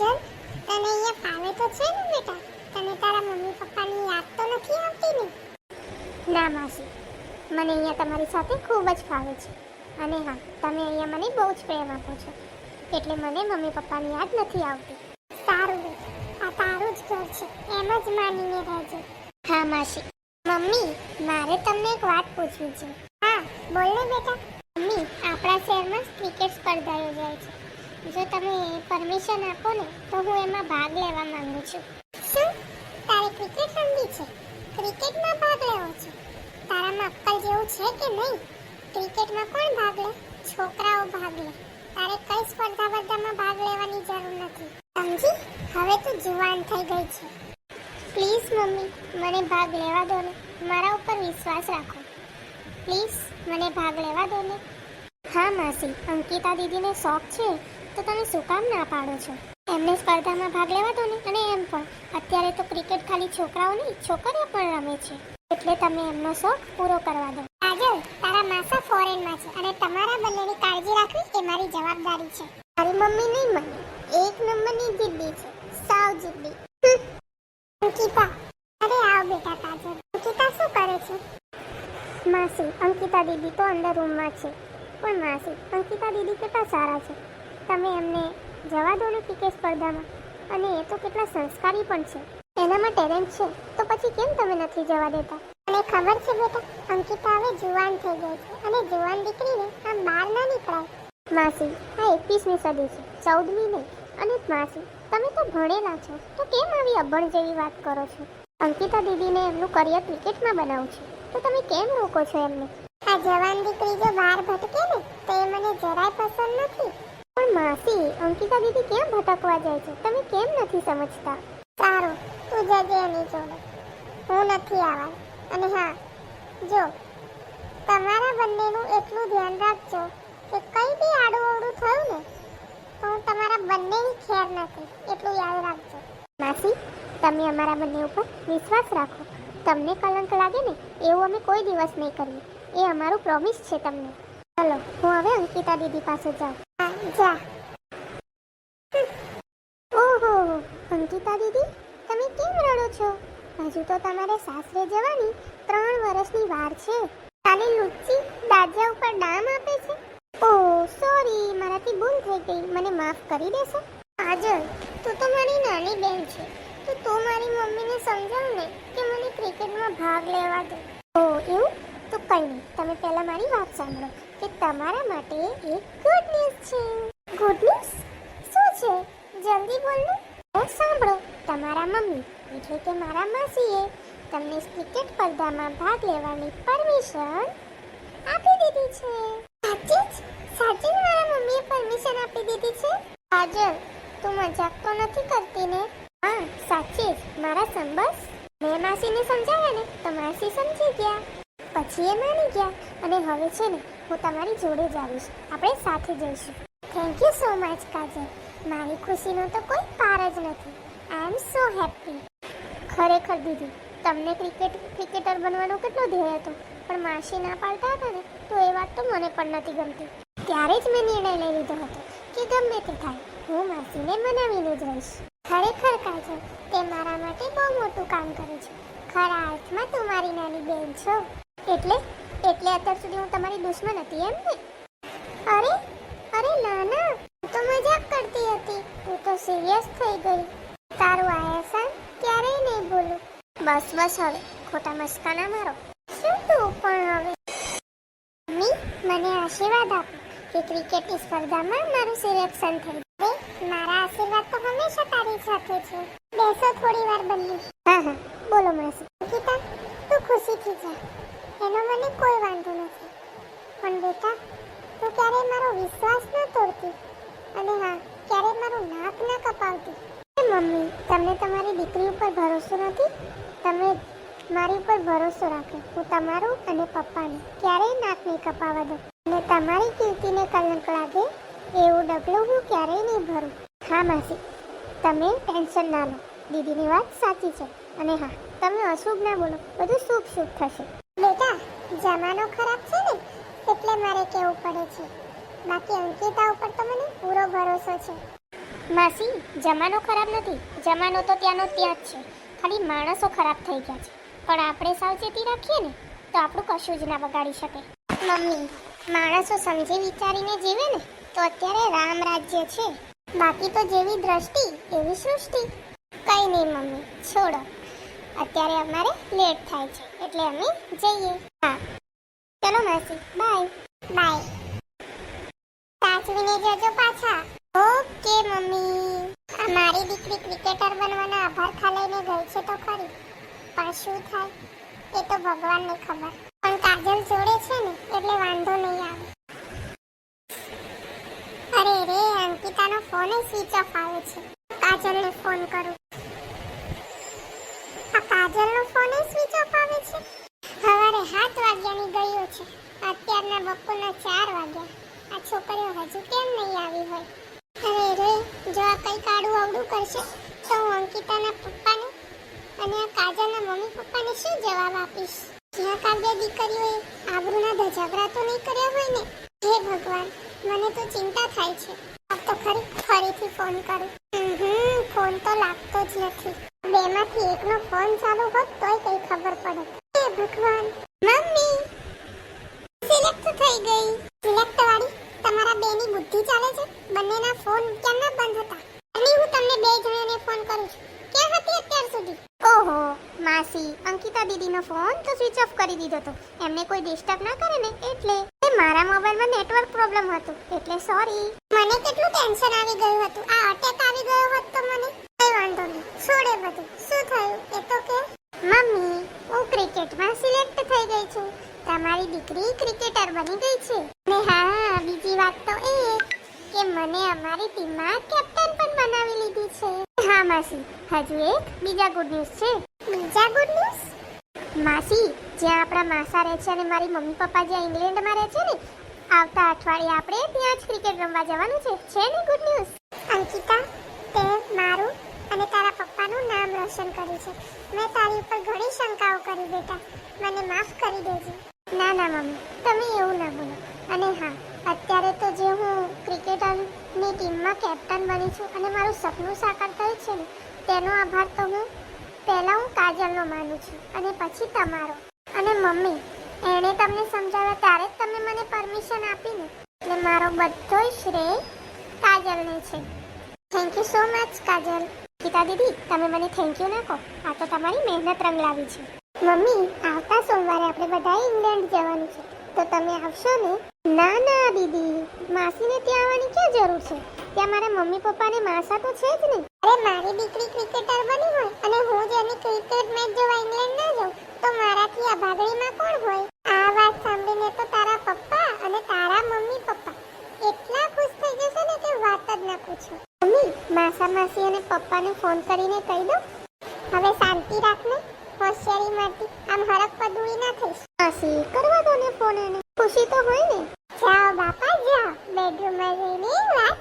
કાજલ તને અહીંયા ફાવે તો છે ને બેટા. તને તારા મમ્મી પપ્પાની યાદ તો નથી આવતી ને? ના માસી, મને અહીંયા તમારી સાથે ખૂબ જ ફાવે છે. અને હા, તમે અહીંયા મને બહુ જ પ્રેમ આપો છો. એટલે મને મમ્મી પપ્પાની યાદ નથી આવતી. સારું બેટા, આ તારું જ ઘર છે, એમ જ માનીને રહેજે. હા માસી, મમ્મી, મારે તમને એક વાત પૂછવી છે. હા, બોલ ને બેટા. મમ્મી, આપણા શહેરમાં ક્રિકેટ સ્પર્ધા યોજાય છે. જો તમે પરમિશન આપો ને, તો હું એમાં ભાગ લેવા માંગુ છું. શું? તારે ક્રિકેટ રમવી છે? ક્રિકેટમાં ભાગ લેવો છે? તારામાં અક્કલ જેવું છે કે નહીં? ક્રિકેટમાં કોણ ભાગ લે? છોકરાઓ ભાગ લે. તારે કઈ સ્પર્ધા બધામાં ભાગ લેવાની જરૂર નથી. સમજી? હવે તું જુવાન થઈ ગઈ છે. પ્લીઝ મમ્મી, મને ભાગ લેવા દો ને. મારા ઉપર વિશ્વાસ રાખો. પ્લીઝ, મને ભાગ લેવા દો ને. હા, માસી. અંકિતા દીદીને શોખ છે તો તમે શું કામ ના પાડો છો? એમને સ્પર્ધામાં ભાગ લેવા દો ને, અને એમ પણ. અત્યારે તો ક્રિકેટ ખાલી છોકરાઓ નહીં છોકરીઓ પણ રમે છે. એટલે તમે એમનો શોખ પૂરો કરવા દો. કાજલ, તારા માસા ફોરેનમાં છે, અને તમારા બંનેની કાળજી રાખવી એ મારી જવાબદારી છે. મારી મમ્મી નહીં મને, એક નંબરની જિદ્દી છે, સાવ જિદ્દી. અંકિતા. અરે આવ બેટા કાજલ. અંકિતા શું કરે છે? માસી, અંકિતા દીદી તો અંદર રૂમમાં છે. પણ માસી, અંકિતા દીદી કેટલા સારા છે. તમે એમને જવા દો ને ક્રિકેટ સ્પર્ધામાં. અને એ તો કેટલા સંસ્કારી પણ છે. એનામાં ટેલેન્ટ છે, તો પછી કેમ તમે નથી જવા દેતા? અને ખબર છે બેટા, અંકિતા હવે જુવાન થઈ ગઈ છે. અને જુવાન દીકરીને આમ બહાર ના નીકળાય. માસી, આ એકવીસમી સદી છે, ચૌદમી નહીં. અને માસી, તમે તો ભણેલા છો, તો કેમ આવી અભણ જેવી વાત કરો છો? અંકિતા દીદીને એમનું કરિયર ક્રિકેટમાં બનાવું છે. તો તમે કેમ રોકો છો એમને? આ જવાન દીકરી જો બહાર ભટકે ને, તો એ મને જરાય પસંદ નથી. માસી અંકિતા દીદી કેમ ભટકવા જાય છે? તમે કેમ નથી સમજતા? સારું તું જજે એની જોડે. હું નથી આવવા અને હા જો તમારા બંનેનું એટલું ધ્યાન રાખજો કે કંઈ બી આડું અવડું થયું ને તો હું તમારા બંનેની ખેર નથી. એટલું યાદ રાખજો. માસી તમે અમારા બંને ઉપર વિશ્વાસ રાખો. તમને કલંક લાગે ને એવું અમે કોઈ દિવસ નહીં કરીએ. એ અમારું પ્રોમિસ છે તમને. ચલો હું હવે અંકિતા દીદી પાસે જાઉં. હા જા. ઓહો, અંકિતા દીદી, તમે કેમ રડો છો? હજુ તો તમારે સાસરે જવાની ત્રણ વર્ષની વાર છે. ખાલી લુચ્ચી દાજા ઉપર ડામ આપે છે. ઓહ, સોરી, મારાથી ભૂલ થઈ ગઈ. મને માફ કરી દેશો. કાજલ, તું તો મારી નાની બેન છે. તો તું મારી મમ્મીને સમજાવ ને કે મને ક્રિકેટમાં ભાગ લેવા દે. ઓ એવું? તો કંઈ નહીં. તમે પહેલાં મારી વાત સાંભળો. કે તમારા માટે એક ગુડ ન્યૂઝ છે. ગુડ ન્યૂઝ શું છે? જલ્દી બોલ હું સાંભળો. તમારા મમ્મી એટલે કે મારા માસીએ તમને ક્રિકેટ સ્પર્ધામાં ભાગ લેવાની પરમિશન આપી દીધી છે. સાચી જ? સાચી મારા મમ્મીએ પરમિશન આપી દીધી છે? કાજલ, તું મજાક તો નથી કરતી ને? હા, સાચી જ. મારા સંબસ મેં માસીને સમજાવ્યા ને, તો માસી સમજી ગયા. પછી એ માની ગયા. અને હવે છે ને હું તમારી જોડે જ આવીશ. આપણે સાથે જઈશું. Thank you so much Kajal. મારી ખુશીનો તો કોઈ પાર જ નથી. આઈ એમ સો હેપી ખરેખર દીદી, તમને ક્રિકેટ, ક્રિકેટર બનવાનો કેટલો ધ્યેય હતો? પણ માસી ના પાડતા હતા ને, તો એ વાત તો મને પણ નથી ગમતી. ત્યારે જ મેં નિર્ણય લઈ લીધો હતો કે ગમે તે થાય, હું માસીને મનાવીને જ રહીશ ખરેખર, કાજલ, તે મારા માટે બહુ મોટું કામ કરે છે. ખરા અર્થમાં તું મારી નાની બેન છો. એટલે એટલે અત્યાર સુધી હું તમારી દુશ્મન હતી, એમ ને? અરે અરે ના ના હું તો મજાક કરતી હતી. તું તો સિરિયસ થઈ ગઈ. તારું આ એહસાન ક્યારેય નહીં ભૂલું. બસ બસ હવે, ખોટા મસ્કા ના મારો. શું તું પણ હવે? મમ્મી, મને આશીર્વાદ આપો કે ક્રિકેટની સ્પર્ધામાં મારું સિલેક્શન થઈ ગયું મારા આશીર્વાદ તો હંમેશા તારી સાથે છે. બેસો થોડી વાર બંને હા હા, બોલો માસી. ગીતા તું ખુશીથી જા. કોઈ વાંધો નથી. પણ બેટા, તું ક્યારેય મારો વિશ્વાસ ન તોડતી. અને હા, ક્યારેય મારું નાક ન કપાવતી. મમ્મી, તમને તમારી દીકરી ઉપર ભરોસો નથી? તમે મારી ઉપર ભરોસો રાખો. હું તમારું અને પપ્પાને ક્યારેય નાક નહીં કપાવા દઉં. અને તમારી કીર્તિને કલંક લાગે, એવું ડગલું હું ક્યારેય નહીં ભરું. હા, માસી, તમે ટેન્શન ના લો. દીદીની વાત સાચી છે. અને હા, તમે અશુભ ના બોલો. બધું શુભ શુભ થશે. જમાનો ખરાબ છે ને, એટલે મારે કેવું પડે છે? બાકી અંકિતા ઉપર તો મને પૂરો ભરોસો છે. માસી, જમાનો ખરાબ નથી. જમાનો તો ત્યાંનો ત્યાં જ છે. ખાલી માણસો ખરાબ થઈ ગયા છે. પણ આપણે સાવચેતી રાખીએ ને, તો આપણું કશું જ ના બગાડી શકે. મમ્મી, માણસો સમજી વિચારીને જીવે ને, તો અત્યારે રામ રાજ્ય છે. બાકી તો જેવી દ્રષ્ટિ, એવી સૃષ્ટિ. કઈ નહીં મમ્મી, છોડો. અત્યારે અમારે લેટ થાય છે, એટલે અમે જઈએ. હા. ચલો માસી બાય બાય સાચવીને જજો પાછા. Okay mummy. મારી દીકરી ક્રિકેટર બનવાના આભાર ખાલાઈને ગઈ છે તો ખરી. પણ શું થાય? એ તો ભગવાનને ખબર. પણ કાજલ જોડે છે ને, એટલે વાંધો નહીં આવે. અરે રે, અંકિતાનો ફોન સ્વિચ ઓફ આવે છે. કાજલને ફોન કરું. કાજલનો ફોન સ્વિચ ઓફ આવે છે? સવારે સાત વાગ્યાની ગયો છે. અત્યારના બપોરના ચાર વાગ્યા. આ છોકરીઓ હજુ કેમ નહીં આવી હોય? અરે રે, જો આ કંઈ કાળું અવડું કરશે, તો હું અંકિતાના પપ્પાને અને આ કાજલના મમ્મી પપ્પાને શું જવાબ આપીશ? જ્યાં કાવ્ય દીકરીઓએ આબરૂના ધજાગરા તો નહીં કર્યા હોય ને? હે ભગવાન, મને તો ચિંતા થાય છે. આ તો ખરી, ફરીથી ફોન કરું. ફોન તો લાગતો જ નથી. બેમાંથી એકનો ફોન ચાલુ હોત તોય કઈ ખબર પડે હે ભગવાન. મમ્મી! સિલેક્ટ થઈ ગઈ. સિલેક્ટ વાળી તમારા બેની બુદ્ધિ ચાલે છે? બંનેના ફોન કેમના બંધ હતા? અને હું તમને બે જણાને ફોન કરું છું. ક્યાં હતી અત્યાર સુધી? ઓહો, માસી, અંકિતા દીદીનો ફોન તો સ્વિચ ઓફ કરી દીધો તો એમને કોઈ ડિસ્ટર્બ ના કરે ને એટલે. મારા મોબાઈલમાં નેટવર્ક પ્રોબ્લેમ હતો. એટલે સોરી. મને કેટલું ટેન્શન આવી ગયું હતું. આ અટેક આવી ગયો હોત તો મને કઈ વાંધો નહીં છોડે બધું શું થયું એ તો કે મમ્મી હું ક્રિકેટમાં સિલેક્ટ થઈ ગઈ છું. તમારી દીકરી ક્રિકેટર બની ગઈ છે. અને હા, બીજી વાત તો એ કે મને અમારી ટીમમાં કેપ્ટન પણ બનાવી લીધી છે. હા, માસી. હજુ એક બીજા ગુડ ન્યૂઝ છે. બીજા ગુડ ન્યૂઝ માસી, જ્યાં આપણા માસા રહે છે અને મારી મમ્મી પપ્પા જ્યાં ઇંગ્લેન્ડમાં રહે છે ને, આવતા અઠવાડિયે આપણે ત્યાં જ ક્રિકેટ રમવા જવાનું છે. છે ને ગુડ ન્યૂઝ અંકિતા, તે, મારું અને તારા પપ્પાનું નામ રોશન કર્યું છે. મેં તારી ઉપર ઘણી શંકાઓ કરી બેટા. મને માફ કરી દેજે. ના ના, મમ્મી. તમે એવું ના બોલો. અને હા, અત્યારે તો જે હું ક્રિકેટરની ટીમમાં કેપ્ટન બની છું અને મારું સપનું સાકાર થયું છે ને, તેનો આભાર તો હું પહેલાં હું કાજલનો માનું છું અને પછી તમારો. અને મમ્મી, એણે તમને સમજાવ્યા ત્યારે જ તમે મને પરમિશન આપી ને એટલે મારો બધો શ્રેય કાજલને છે. Thank you so much Kajal. Geeta દીદી, તમે મને થેન્ક યુ ના કહો. આ તો તમારી મહેનત રંગ લાવી છે. મમ્મી, આવતા સોમવારે આપણે બધા ઇંગ્લેન્ડ જવાનું છે. તો તમે આવશો ને? ના ના, દીદી. માસીને ત્યાં આવવાની ક્યાં જરૂર છે? ત્યાં મારા મમ્મી પપ્પાને માસા તો છે જ ને અરે, મારી દીકરી ક્રિકેટર બની હોય અને હું જ એની ક્રિકેટ મેચ જોવા ઇંગ્લેન્ડ ના જાઉં, તો મારાથી આ ભાગડીમાં કોણ હોય? આ વાત સાંભળીને તો તારા પપ્પા અને તારા મમ્મી પપ્પા એટલા ખુશ થઈ જશે ને કે વાત જ ના પૂછો. મમ્મી માસા માસી અને પપ્પાને ફોન કરીને કહી દો હવે શાંતિ રાખને, હોશિયારી મારતી આમ હરક પદુઈ ના થઈશ માસી, કરવા દો ને ફોન એને. ખુશી તો હોય ને. જાઓ બાપા, જાઓ. બેડરૂમમાં જઈને વાત